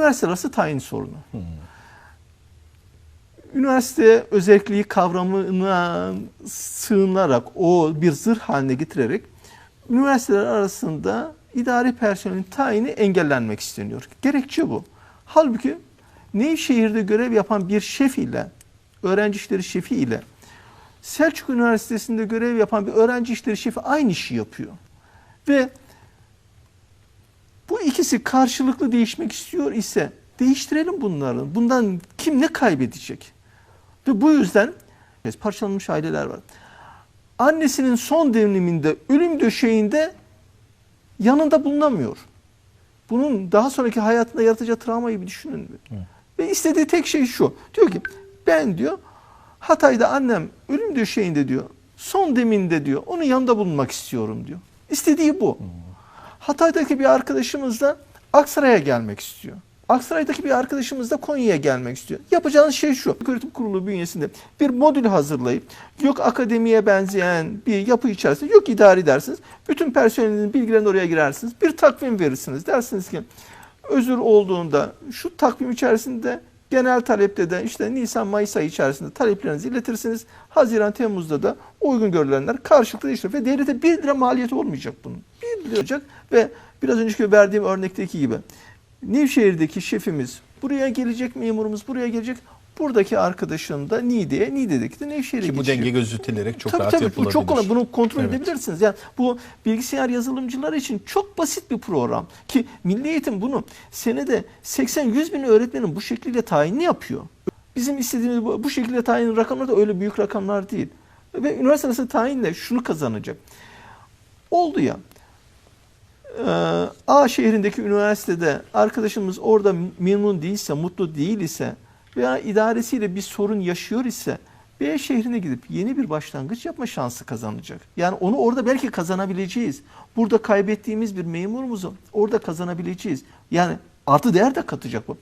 üniversite arası tayin sorunu. Üniversite özelliği kavramına sığınarak o bir zırh haline getirerek üniversiteler arasında idari personelin tayini engellenmek isteniyor. Gerekçe bu. Halbuki Nevşehir'de görev yapan bir şef ile öğrenci işleri şefi ile Selçuk Üniversitesi'nde görev yapan bir öğrenci işleri şefi aynı işi yapıyor. Ve bu ikisi karşılıklı değişmek istiyor ise değiştirelim bunları. Bundan kim ne kaybedecek? Ve bu yüzden parçalanmış aileler var. Annesinin son döneminde ölüm döşeğinde yanında bulunamıyor. Bunun daha sonraki hayatında yaratacağı travmayı bir düşünün. Ve istediği tek şey şu. Diyor ki ben diyor Hatay'da annem ölüm döşeğinde diyor. Son deminde diyor. Onun yanında bulunmak istiyorum diyor. İstediği bu. Hatay'daki bir arkadaşımız da Aksaray'a gelmek istiyor. Aksaray'daki bir arkadaşımız da Konya'ya gelmek istiyor. Yapacağınız şey şu. Öğretim Kurulu bünyesinde bir modül hazırlayıp yok akademiye benzeyen bir yapı içerisinde yok idari dersiniz. Bütün personelin bilgilerini oraya girersiniz. Bir takvim verirsiniz. Dersiniz ki özür olduğunda şu takvim içerisinde genel talepte de işte Nisan Mayıs ayı içerisinde taleplerinizi iletirsiniz. Haziran Temmuz'da da uygun görülenler karşılıklı değiştirir ve devlete 1 lira maliyeti olmayacak bunun. 1 lira olacak ve biraz önceki verdiğim örnekteki gibi Nevşehir'deki şefimiz buraya gelecek memurumuz buraya gelecek. Buradaki arkadaşın da Niğde'ye, Niğde'deki de Nevşehir'e Ki bu geçecek. denge gözetilerek çok tabii, rahat tabii, yapılabilir. Bu çok kolay. Bunu kontrol Evet. edebilirsiniz. Yani bu bilgisayar yazılımcılar için çok basit bir program. Ki Milli Eğitim bunu senede 80-100 bin öğretmenin bu şekilde tayinini yapıyor. Bizim istediğimiz bu, bu şekilde tayin rakamlar da öyle büyük rakamlar değil. Ve üniversite arası tayinle şunu kazanacak. Oldu ya. Ee, A şehrindeki üniversitede arkadaşımız orada memnun değilse, mutlu değil ise veya idaresiyle bir sorun yaşıyor ise B şehrine gidip yeni bir başlangıç yapma şansı kazanacak. Yani onu orada belki kazanabileceğiz. Burada kaybettiğimiz bir memurumuzu orada kazanabileceğiz. Yani artı değer de katacak bu.